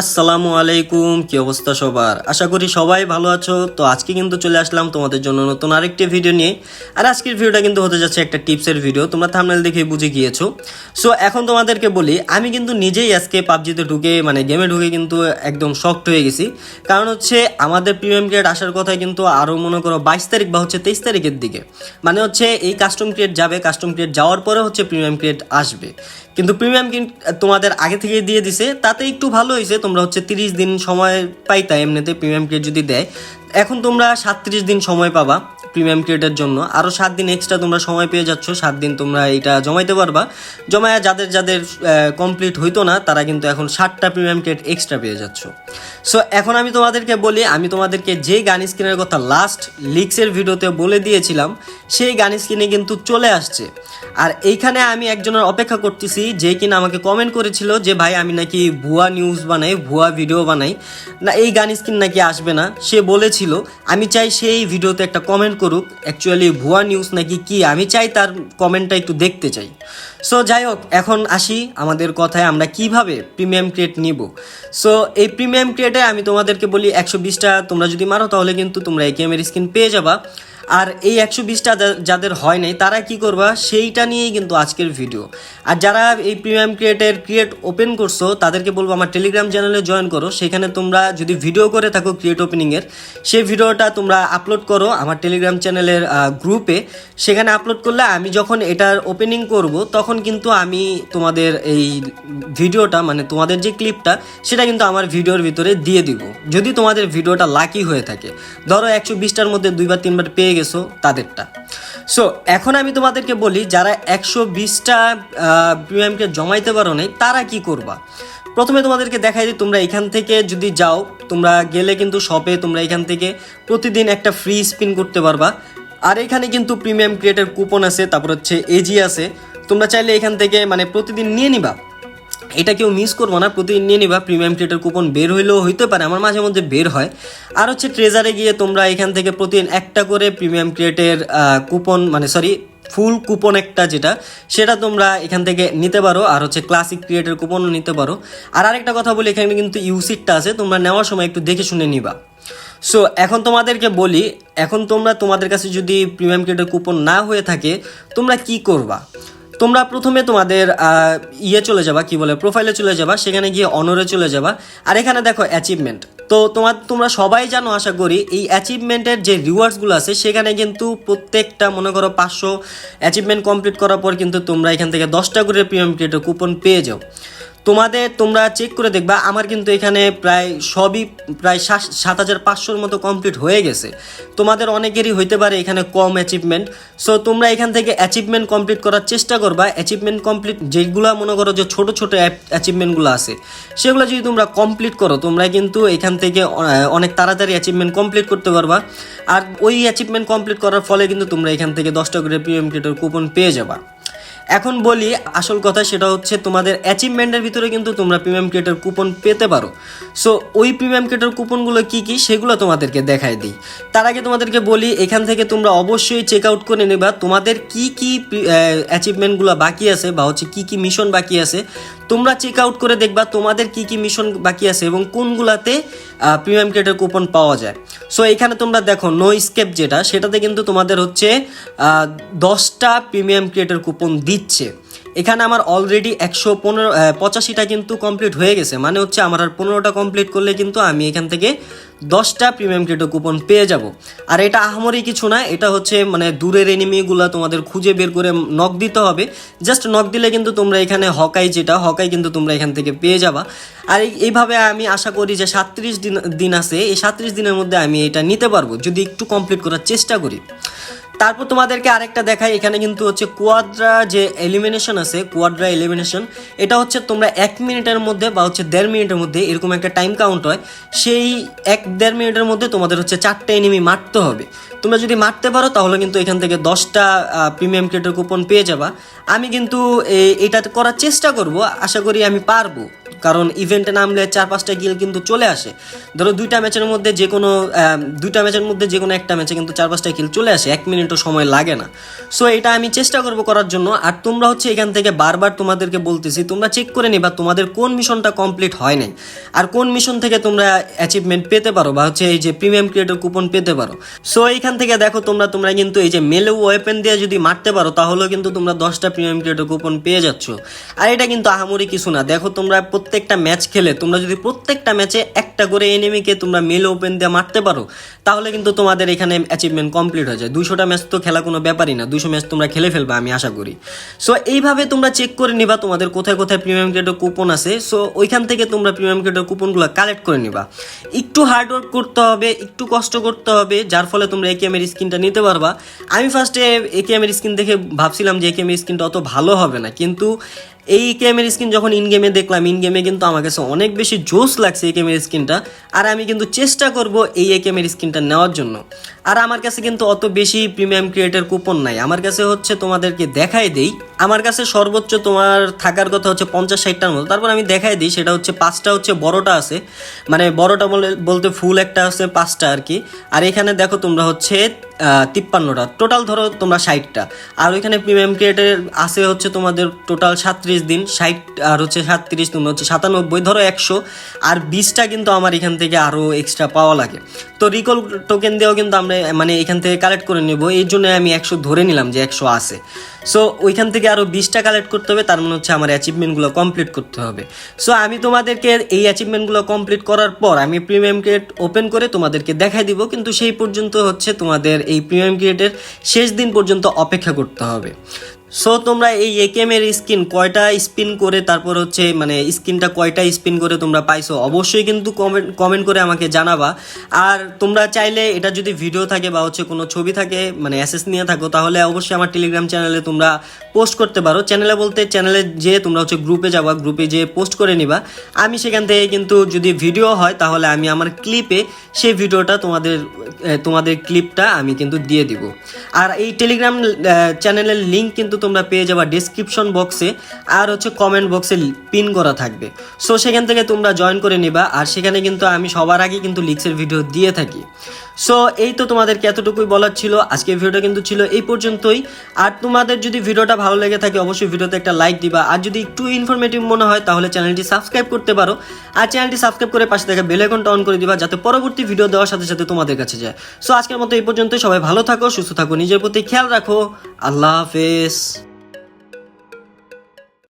আসসালামু আলাইকুম, কি অবস্থা সবার? আশা করি সবাই ভালো আছো। তো আজকে কিন্তু চলে আসলাম তোমাদের জন্য নতুন আরেকটি ভিডিও নিয়ে। আর আজকের ভিডিওটা কিন্তু হতে যাচ্ছে একটা টিপসের ভিডিও তোমরা থামনেল দেখে বুঝে গিয়েছো। সো এখন তোমাদেরকে বলি, আমি কিন্তু নিজেই আজকে পাবজিতে ঢুকে মানে গেমে ঢুকে কিন্তু একদম শক্ট হয়ে গেছি। কারণ হচ্ছে, আমাদের প্রিমিয়াম ক্রিয়েট আসার কথা কিন্তু আরও মনে করো বাইশ তারিখ বা হচ্ছে তেইশ তারিখের দিকে। মানে হচ্ছে, এই কাস্টম ক্রিয়েট যাবে কাস্টম ক্রিয়েট যাওয়ার পরে হচ্ছে প্রিমিয়াম ক্রিয়েট আসবে। কিন্তু প্রিমিয়াম তোমাদের আগে থেকে দিয়ে দিছে, তাতে একটু ভালো হয়েছে। তোমরা হচ্ছে তিরিশ দিন সময় পাইতা এমনিতে প্রিমিয়াম ক্রিয়েট যদি দেয়। এখন তোমরা সাতত্রিশ দিন সময় পাবা। প্রিমিয়াম ক্রিয়েটের জন্য। আরও সাত দিন এক্সট্রা তোমরা সময় পেয়ে যাচ্ছ, সাত দিন তোমরা এটা জমাইতে পারবা। জমায় যাদের যাদের কমপ্লিট হইতো না, তারা কিন্তু এখন ষাটটা প্রিমিয়াম ক্রিয়েট এক্সট্রা পেয়ে যাচ্ছ। সো এখন আমি তোমাদেরকে বলি, আমি তোমাদেরকে যে গান স্ক্রিনের কথা লাস্ট লিক্সের ভিডিওতে বলে দিয়েছিলাম, সেই গান স্ক্রিনে কিন্তু চলে আসছে। আর এইখানে আমি একজনের অপেক্ষা করতেছি, যে কিনা আমাকে কমেন্ট করেছিল যে, ভাই, আমি নাকি ভুয়া নিউজ বানাই, ভুয়া ভিডিও বানাই। না, এই গান স্ক্রিন নাকি আসবে না, সে বলেছিল। আমি চাই সেই ভিডিওতে একটা কমেন্ট করুক অ্যাকচুয়ালি ভুয়া নিউজ নাকি কি, আমি চাই তার কমেন্টটা একটু দেখতে চাই। সো যাই হোক এখন আসি আমাদের কথায়, আমরা কীভাবে প্রিমিয়াম ক্রিয়েট নিব? সো এই প্রিমিয়াম ক্রিয়েটে আমি তোমাদেরকে বলি, একশো বিশটা তোমরা যদি মারো, তাহলে কিন্তু তোমরা এই গেমের স্ক্রিন পেয়ে যাবা। আর এই একশো বিশটা যাদের হয় নাই, তারা কি করবা? সেইটা নিয়েই কিন্তু আজকের ভিডিও আর যারা এই প্রিমিয়াম ক্রিয়েটের ক্রিয়েট ওপেন করছ, তাদেরকে বলব আমার টেলিগ্রাম চ্যানেলে জয়েন করো। সেখানে তোমরা যদি ভিডিও করে থাকো ক্রিয়েট ওপেনিংয়ের সেই ভিডিওটা তোমরা আপলোড করো আমার টেলিগ্রাম চ্যানেলের গ্রুপে সেখানে আপলোড করলে আমি যখন এটার ওপেনিং করব, তখন কিন্তু আমি তোমাদের এই ভিডিওটা মানে তোমাদের যে ক্লিপটা সেটা কিন্তু আমার ভিডিওর ভিতরে দিয়ে দিব। যদি তোমাদের ভিডিওটা লাকি হয়ে থাকে। ধরো একশো বিশটার মধ্যে দুইবার তিনবার পেয়ে গেছো তাদেরটা। সো এখন আমি তোমাদেরকে বলি, যারা একশো বিশটা প্রিমিয়ামকে জমাইতে পারো নাই, তারা কি করবা? প্রথমে তোমাদেরকে দেখাই দিই, তোমরা এখান থেকে যদি যাও, তোমরা গেলে কিন্তু শপে তোমরা এখান থেকে প্রতিদিন একটা ফ্রি স্পিন করতে পারবা। আর এখানে কিন্তু প্রিমিয়াম ক্রিয়েটের কুপন আছে, তারপর হচ্ছে এজি আছে। তোমরা চাইলে এখান থেকে মানে প্রতিদিন নিয়ে নিবা। এটা কেউ মিস করব না, প্রতিদিন নিয়ে নিবা প্রিমিয়াম ক্রিয়েটার কুপন বের হইলেও হইতে পারে, আমার মাঝে মধ্যে বের হয়। আর হচ্ছে ট্রেজারে গিয়ে তোমরা এখান থেকে প্রতিদিন একটা করে প্রিমিয়াম ক্রিয়েটের কুপন মানে সরি ফুল কুপন একটা যেটা, সেটা তোমরা এখান থেকে নিতে পারো, আর হচ্ছে ক্লাসিক ক্রিয়েটের কুপনও নিতে পারো। আর আরেকটা কথা বলি, এখানে কিন্তু ইউসিটটা আছে, তোমরা নেওয়ার সময় একটু দেখে শুনে নিবা। সো এখন তোমাদেরকে বলি, এখন তোমরা তোমাদের কাছে যদি প্রিমিয়াম ক্রিয়েটের কুপন না হয়ে থাকে, তোমরা কি করবা? তোমরা প্রথমে তোমাদের ইয়ে চলে যাবা, কি বলে প্রোফাইলে চলে যাবা, সেখানে গিয়ে অনরে চলে যাবা। আর এখানে দেখো অ্যাচিভমেন্ট তো তোমার, তোমরা সবাই জানো, আশা করি, এই অ্যাচিভমেন্টের যে রিওয়ার্ডসগুলো আছে, সেখানে কিন্তু প্রত্যেকটা, মনে করো, পাঁচশো অ্যাচিভমেন্ট কমপ্লিট করার পর কিন্তু তোমরা এখান থেকে দশটা করে প্রিমিয়াম ক্রিয়েটর কুপন পেয়ে যাও। তোমাদের তোমরা চেক করে দেখবা, আমার কিন্তু এখানে প্রায় সবই প্রায় সাত হাজার পাঁচশোর মতো কমপ্লিট হয়ে গেছে। তোমাদের অনেকেরই হইতে পারে এখানে কম অ্যাচিভমেন্ট সো তোমরা এখান থেকে অ্যাচিভমেন্ট কমপ্লিট করার চেষ্টা করবা। অ্যাচিভমেন্ট কমপ্লিট যেগুলো মনে করো যে ছোটো ছোটো অ্যাচিভমেন্টগুলো আছে, সেগুলো যদি তোমরা কমপ্লিট করো, তোমরা কিন্তু এখান থেকে অনেক তাড়াতাড়ি অ্যাচিভমেন্ট কমপ্লিট করতে পারবা। আর ওই অ্যাচিভমেন্ট কমপ্লিট করার ফলে কিন্তু তোমরা এখান থেকে দশটা করে প্রিমিয়াম ক্রিয়েটর কুপন পেয়ে যাবা। এখন বলি, আসল কথা সেটা হচ্ছে তোমাদের অ্যাচিভমেন্টের ভিতরে কিন্তু তোমরা প্রিমিয়াম ক্রিয়েটার কুপন পেতে পারো। সো ওই প্রিমিয়াম ক্রিয়েটার কুপনগুলো কি কি সেগুলো তোমাদেরকে দেখাই দিই। তার আগে তোমাদেরকে বলি, এখান থেকে তোমরা অবশ্যই চেক আউট করে নেবা তোমাদের কি কি অ্যাচিভমেন্টগুলো বাকি আছে বা হচ্ছে কি কি মিশন বাকি আছে। তোমরা চেক আউট করে দেখবা তোমাদের কি কি মিশন বাকি আছে এবং কোনগুলাতে প্রিমিয়াম ক্রিয়েটার কুপন পাওয়া যায়। সো এখানে তোমরা দেখো নো স্কেপ যেটা, সেটাতে কিন্তু তোমাদের হচ্ছে দশটা প্রিমিয়াম ক্রিয়েটার কুপন দিচ্ছে। এখানে আমার অলরেডি একশো পনেরো পঁচাশিটা কিন্তু কমপ্লিট হয়ে গেছে। মানে হচ্ছে, আমার আর পনেরোটা কমপ্লিট করলে কিন্তু আমি এখান থেকে দশটা প্রিমিয়াম ক্রেডো কুপন পেয়ে যাব। আর এটা আহামরি কিছু না, এটা হচ্ছে মানে দূরের এনিমিগুলো তোমাদের খুঁজে বের করে নক দিতে হবে। জাস্ট নক দিলে কিন্তু তোমরা এখানে হকাই যেটা হকাই কিন্তু তোমরা এখান থেকে পেয়ে যাবা। আর এইভাবে আমি আশা করি যে সাত্রিশ দিন দিন আছে, এই সাত্রিশ দিনের মধ্যে আমি এটা নিতে পারব, যদি একটু কমপ্লিট করার চেষ্টা করি। তারপর তোমাদেরকে আরেকটা দেখাই, এখানে কিন্তু হচ্ছে কোয়াড্রা যে এলিমিনেশন আছে কোয়াড্রা এলিমিনেশন এটা হচ্ছে তোমরা এক মিনিটের মধ্যে বা হচ্ছে দেড় মিনিটের মধ্যে এরকম একটা টাইম কাউন্ট হয়, সেই এক দেড় মিনিটের মধ্যে তোমাদের হচ্ছে চারটে এনিমি মারতে হবে। তোমরা যদি মারতে পারো, তাহলে কিন্তু এখান থেকে দশটা প্রিমিয়াম ক্রিয়েটর কুপন পেয়ে যাবা। আমি কিন্তু এটা করার চেষ্টা করব, আশা করি আমি পারব, কারণ ইভেন্টে নামলে চার পাঁচটা গিল কিন্তু চলে আসে। ধরো দুইটা ম্যাচের মধ্যে যে কোনো দুইটা ম্যাচের মধ্যে যে কোনো একটা ম্যাচে কিন্তু চার পাঁচটা কিল চলে আসে, এক মিনিট মিনিটও সময় লাগে না। সো এটা আমি চেষ্টা করব করার জন্য। আর তোমরা হচ্ছে এখান থেকে বারবার তোমাদেরকে বলতেছি, তোমরা চেক করে নিবা তোমাদের কোন মিশনটা কমপ্লিট হয় নাই। আর কোন মিশন থেকে তোমরা অ্যাচিভমেন্ট পেতে পারো বা হচ্ছে এই যে প্রিমিয়াম ক্রিয়েটর কুপন পেতে পারো। সো এইখান থেকে দেখো তোমরা তোমরা কিন্তু এই যে মেলে ওয়েপেন দিয়ে যদি মারতে পারো, তাহলেও কিন্তু তোমরা দশটা প্রিমিয়াম ক্রিয়েটর কুপন পেয়ে যাচ্ছ। আর এটা কিন্তু আহামরি কিছু না। দেখো তোমরা প্রত্যেকটা ম্যাচ খেলে, তোমরা যদি প্রত্যেকটা ম্যাচে একটা করে এনিমিকে তোমরা মেল ওপেন দিয়ে মারতে পারো, তাহলে কিন্তু তোমাদের এখানে অ্যাচিভমেন্ট কমপ্লিট হয়ে যায়। দুশোটা তো খেলা কোনো ব্যাপারই না দুশো ম্যাচ তোমরা খেলে ফেলবে, আমি আশা করি। সো এইভাবে তোমরা চেক করে নিবা তোমাদের কোথায় কোথায় প্রিমিয়াম ক্রিয়েটর কুপন আছে। সো ওইখান থেকে তোমরা প্রিমিয়াম ক্রিয়েটর কুপনগুলো কালেক্ট করে নিবা। একটু হার্ড ওয়ার্ক করতে হবে, একটু কষ্ট করতে হবে, যার ফলে তোমরা একেএমের স্কিনটা নিতে পারবা। আমি ফার্স্টে একেএমের স্কিন দেখে ভাবছিলাম যে একেএমের স্কিনটা অত ভালো হবে না, কিন্তু এই গেমের স্কিন যখন ইন গেমে দেখলাম ইন গেমে কিন্তু আমার কাছে অনেক বেশি জোস লাগছে এই গেমের স্কিনটা আর আমি কিন্তু চেষ্টা করব এই একেমের স্কিনটা নেওয়ার জন্য। আর আমার কাছে কিন্তু অত বেশি প্রিমিয়াম ক্রিয়েটার কুপন নাই। আমার কাছে হচ্ছে তোমাদেরকে দেখাই দেই। আমার কাছে সর্বোচ্চ তোমার থাকার কথা হচ্ছে পঞ্চাশ ষাটটার মতো। তারপর আমি দেখাই দিই, সেটা হচ্ছে পাঁচটা হচ্ছে বড়টা আছে। মানে বড়টা বলে বলতে ফুল একটা আছে পাঁচটা আর কি। আর এখানে দেখো তোমরা হচ্ছে তিপ্পান্নটা। টোটাল ধরো তোমরা ষাটটা। আর ওইখানে প্রিমিয়াম ক্রিয়েটের আছে হচ্ছে তোমাদের টোটাল সাতত্রিশ দিন। ষাট আর হচ্ছে সাতত্রিশ তোমরা হচ্ছে সাতানব্বই, ধরো একশো। আর বিশটা কিন্তু আমার এখান থেকে আরও এক্সট্রা পাওয়া লাগে। তো রিকল টোকেন দিয়েও কিন্তু আমরা মানে এখান থেকে কালেক্ট করে নেব। এই জন্য আমি একশো ধরে নিলাম যে একশো আছে। সো ওইখান থেকে আরও বিশটা কালেক্ট করতে হবে, তার মানে হচ্ছে আমার অ্যাচিভমেন্টগুলো কমপ্লিট করতে হবে। সো আমি তোমাদেরকে এই অ্যাচিভমেন্টগুলো কমপ্লিট করার পর আমি প্রিমিয়াম ক্রিয়েট ওপেন করে তোমাদেরকে দেখাই দিব, কিন্তু সেই পর্যন্ত হচ্ছে তোমাদের এই প্রিমিয়াম ক্রিয়েটের শেষ দিন পর্যন্ত অপেক্ষা করতে হবে। সো তোমরা এই একেএম এর স্কিন কয়টা স্পিন করে, তারপর হচ্ছে মানে স্কিনটা কয়টা স্পিন করে তোমরা পাইছো, অবশ্যই কিন্তু কমেন্ট কমেন্ট করে আমাকে জানাবা। আর তোমরা চাইলে এটা যদি ভিডিও থাকে বা হচ্ছে কোনো ছবি থাকে মানে অ্যাসেস নিয়ে থাকো, তাহলে অবশ্যই আমার টেলিগ্রাম চ্যানেলে তোমরা পোস্ট করতে পারো। চ্যানেলে বলতে চ্যানেলে যে তোমরা হচ্ছে গ্রুপে যাবা গ্রুপে যে পোস্ট করে নিবা। আমি সেখান থেকে কিন্তু যদি ভিডিও হয়, তাহলে আমি আমার ক্লিপে সেই ভিডিওটা তোমাদের তোমাদের ক্লিপটা আমি কিন্তু দিয়ে দিব। আর এই টেলিগ্রাম চ্যানেলের লিঙ্ক কিন্তু তোমরা পেয়ে যাবা ডিসক্রিপশন বক্সে আর হচ্ছে কমেন্ট বক্সে পিন করা থাকবে। সো সেখান থেকে তোমরা জয়েন করে নিবা আর সেখানে কিন্তু আমি সবার আগে কিন্তু লিক্সের ভিডিও দিয়ে থাকি। সো এই তো তোমাদেরকে এতটুকুই বলার ছিল। আজকে ভিডিওটা কিন্তু ছিল এই পর্যন্তই। আর তোমাদের যদি ভিডিওটা ভালো লেগে থাকে, অবশ্যই ভিডিওতে একটা লাইক দিবা। আর যদি একটু ইনফরমেটিভ মনে হয়, তাহলে চ্যানেলটি সাবস্ক্রাইব করতে পারো। আর চ্যানেলটি সাবস্ক্রাইব করে পাশে থাকা বেল আইকনটা অন করে দিবা, যাতে পরবর্তী ভিডিও দেওয়ার সাথে সাথে তোমাদের কাছে যায়। সো আজকের মতো এই পর্যন্তই। সবাই ভালো থাকো, সুস্থ থাকো, নিজের প্রতি খেয়াল রাখো। আল্লাহ হাফেজ।